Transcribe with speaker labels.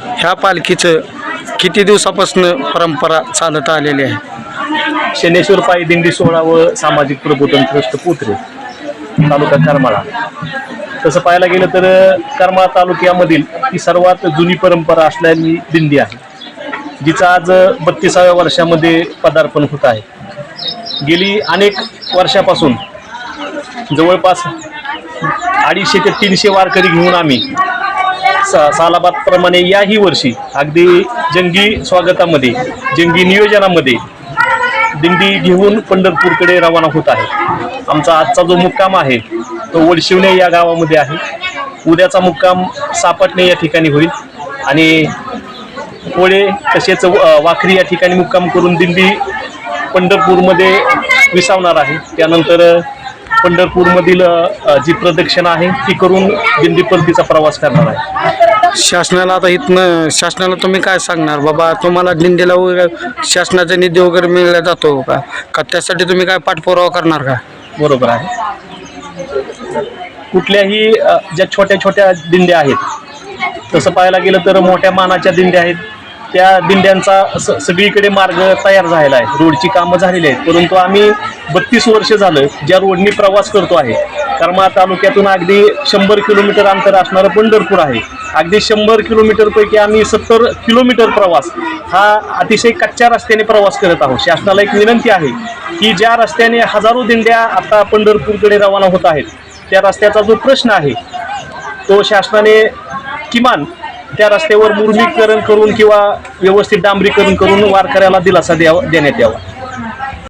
Speaker 1: ह्या पालखीचं किती दिवसापासून परंपरा चालत आलेली आहे?
Speaker 2: शनेश्वर पायी दिंडी सोहळा व सामाजिक प्रबोधन ट्रस्ट पुत्रे तालुका करमाळा. तसं पाहायला गेलं तर करमाळा तालुक्यामधील ही सर्वात जुनी परंपरा असलेली दिंडी आहे जिचं आज बत्तीसाव्या वर्षामध्ये पदार्पण होत आहे. गेली अनेक वर्षापासून जवळपास अडीचशे ते तीनशे वारकरी घेऊन आम्ही सा सालाबादप्रमाणे याही वर्षी अगदी जंगी स्वागतामध्ये जंगी नियोजनामध्ये दिंडी घेऊन पंढरपूरकडे रवाना होत आहे. आमचा आजचा जो मुक्काम आहे तो वडशिवणे या गावामध्ये आहे. उद्याचा मुक्काम सापटणे या ठिकाणी होईल आणि पोळे तसेच व- वाखरी या ठिकाणी मुक्काम करून दिंडी पंढरपूरमध्ये विसावणार आहे. त्यानंतर पंढरपूरमधील जी प्रदक्षिणा आहे ती करून दिंडी परतीचा प्रवास करणार आहे.
Speaker 1: शासनाला आता इथनं शासनाला तुम्ही काय सांगणार? बाबा तुम्हाला दिंडीला वगैरे शासनाचा निधी वगैरे मिळला जातो का? का त्यासाठी तुम्ही काय पाठपुरावा करणार का?
Speaker 2: बरोबर आहे. कुठल्याही ज्या छोट्या छोट्या दिंड्या आहेत तसं पाहायला गेलं तर मोठ्या मानाच्या दिंड्या आहेत. त्या दिंड्यांचा स सगळीकडे मार्ग तयार झालेला आहे. रोडची कामं झालेली आहेत. परंतु आम्ही बत्तीस वर्ष झालं ज्या रोडनी प्रवास करतो आहे. करमाळा तालुक्यातून अगदी शंभर किलोमीटर अंतर असणारं पंढरपूर आहे. अगदी शंभर किलोमीटरपैकी आम्ही सत्तर किलोमीटर प्रवास हा अतिशय कच्च्या रस्त्याने प्रवास करत आहोत. शासनाला एक विनंती आहे की ज्या रस्त्याने हजारो दिंड्या आता पंढरपूरकडे रवाना होत आहेत त्या रस्त्याचा जो प्रश्न आहे तो शासनाने किमान त्या रस्त्यावर मुरमीकरण करून किंवा व्यवस्थित डांबरीकरण करून वारकऱ्याला दिलासा द्यावा देण्यात यावा.